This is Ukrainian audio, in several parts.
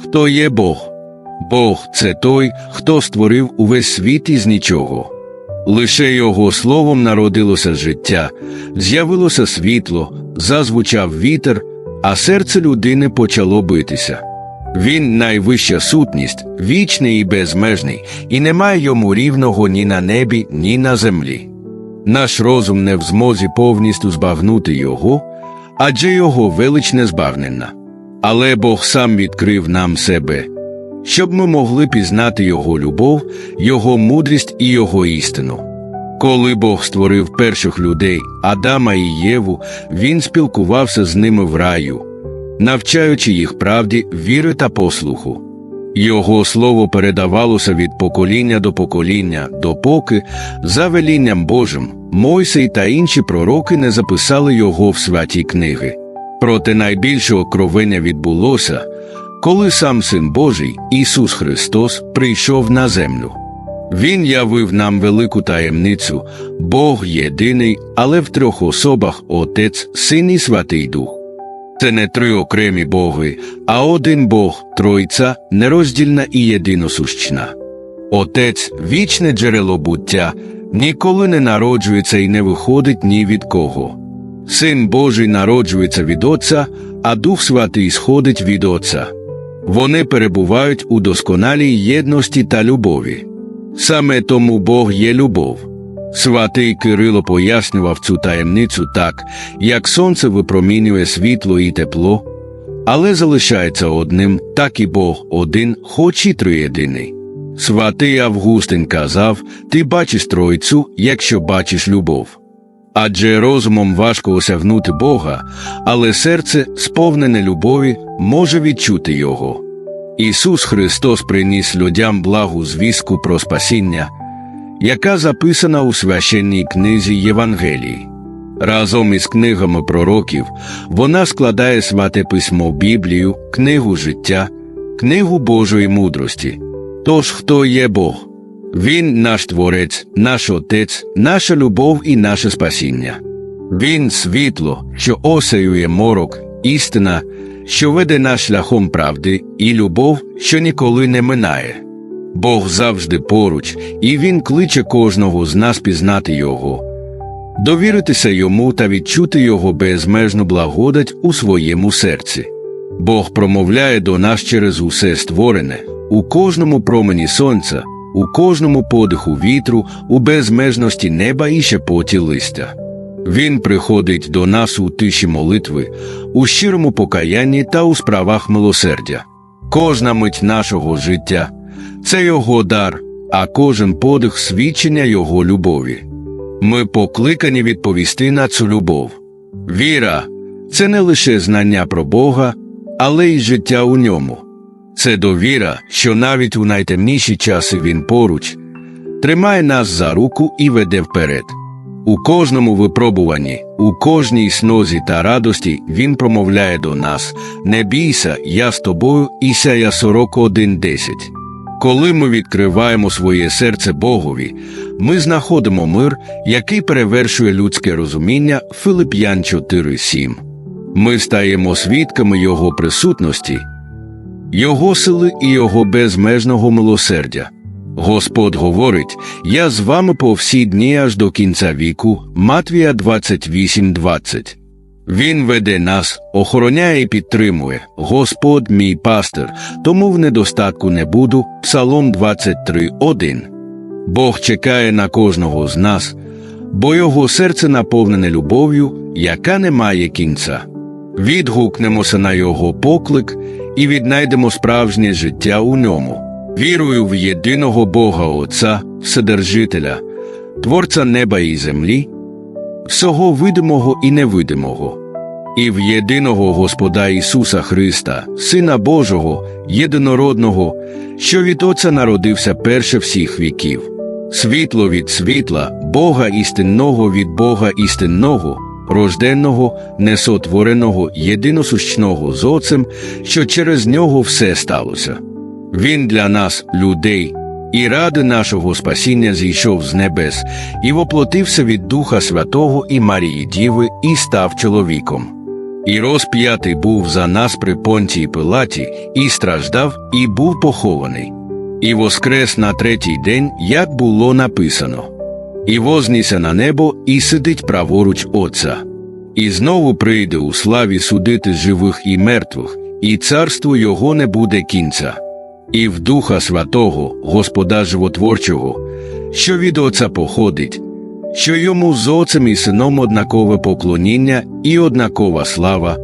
Хто є Бог? Бог це той, хто створив увесь світ із нічого. Лише його словом народилося життя, з'явилося світло, зазвучав вітер, а серце людини почало битися. Він найвища сутність, вічний і безмежний, і немає йому рівного ні на небі, ні на землі. Наш розум не в змозі повністю збагнути його, адже його велич не збагнена. Але Бог сам відкрив нам себе, щоб ми могли пізнати Його любов, Його мудрість і Його істину. Коли Бог створив перших людей, Адама і Єву, Він спілкувався з ними в раю, навчаючи їх правді, віри та послуху. Його слово передавалося від покоління до покоління, допоки, за велінням Божим, Мойсей та інші пророки не записали його в святі книги. Проте найбільше окровення відбулося, коли сам Син Божий, Ісус Христос, прийшов на землю. Він явив нам велику таємницю Бог єдиний, але в трьох особах Отець, Син і Святий Дух. Це не три окремі боги, а один Бог, Тройця, нероздільна і єдиносущна. Отець, вічне джерело буття, ніколи не народжується і не виходить ні від кого. Син Божий народжується від Отця, а Дух Святий сходить від Отця. Вони перебувають у досконалій єдності та любові. Саме тому Бог є любов. Святий Кирило пояснював цю таємницю так, як сонце випромінює світло і тепло, але залишається одним, так і Бог один, хоч і триєдиний. Святий Августин казав: Ти бачиш Тройцю, якщо бачиш любов. Адже розумом важко осягнути Бога, але серце, сповнене любові, може відчути Його. Ісус Христос приніс людям благу звістку про спасіння, яка записана у священній книзі Євангелії. Разом із книгами пророків вона складає святе письмо Біблію, книгу життя, книгу Божої мудрості. Тож хто є Бог? Він наш Творець, наш Отець, наша любов і наше спасіння. Він світло, що осяює морок, істина, що веде нас шляхом правди, і любов, що ніколи не минає. Бог завжди поруч, і Він кличе кожного з нас пізнати Його, довіритися йому та відчути Його безмежну благодать у своєму серці. Бог промовляє до нас через усе створене, у кожному промені сонця, у кожному подиху вітру, у безмежності неба і шепоті листя. Він приходить до нас у тиші молитви, у щирому покаянні та у справах милосердя. Кожна мить нашого життя це його дар, а кожен подих свідчення Його любові. Ми покликані відповісти на цю любов. Віра це не лише знання про Бога, але й життя у ньому. Це довіра, що навіть у найтемніші часи він поруч, тримає нас за руку і веде вперед. У кожному випробуванні, у кожній снозі та радості він промовляє до нас: Не бійся, я з тобою, Ісая 41.10. Коли ми відкриваємо своє серце Богові, ми знаходимо мир, який перевершує людське розуміння Филип'ян 4.7. Ми стаємо свідками Його присутності, Його сили і Його безмежного милосердя. Господь говорить: Я з вами по всі дні аж до кінця віку, Матвія 28.20. Він веде нас, охороняє і підтримує. Господь мій пастир, тому в недостатку не буду. Псалом 23.1. Бог чекає на кожного з нас, бо його серце наповнене любов'ю, яка не має кінця. Відгукнемося на його поклик і віднайдемо справжнє життя у ньому. Вірую в єдиного Бога Отця, Вседержителя, Творця неба і землі, всього видимого і невидимого, і в єдиного Господа Ісуса Христа, Сина Божого, єдинородного, що від Отця народився перше всіх віків, світло від світла, Бога істинного від Бога істинного, рожденного, несотвореного, єдиносущного з Отцем, що через нього все сталося. Він для нас, людей, і ради нашого спасіння зійшов з небес і воплотився від Духа Святого і Марії Діви і став чоловіком. і розп'ятий був за нас при понтії Пилаті, і страждав, і був похований, і воскрес на третій день, як було написано, і вознісся на небо, і сидить праворуч Отця, і знову прийде у славі судити живих і мертвих, і царству його не буде кінця, і в Духа Святого, Господа Животворчого, що від Отця походить, що йому з Отцем і Сином однакове поклоніння і однакова слава,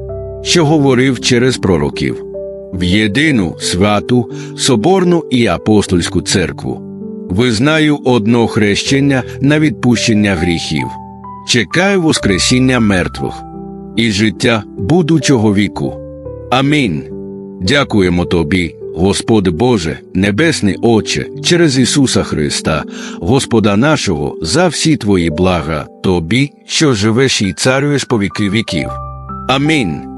що говорив через пророків, в єдину святу, соборну і апостольську церкву. Визнаю одно хрещення на відпущення гріхів, чекаю воскресіння мертвих і життя будучого віку. Амінь. Дякуємо Тобі, Господи Боже, Небесний Отче, через Ісуса Христа, Господа нашого, за всі Твої блага, Тобі, що живеш і царюєш по віки віків. Амінь.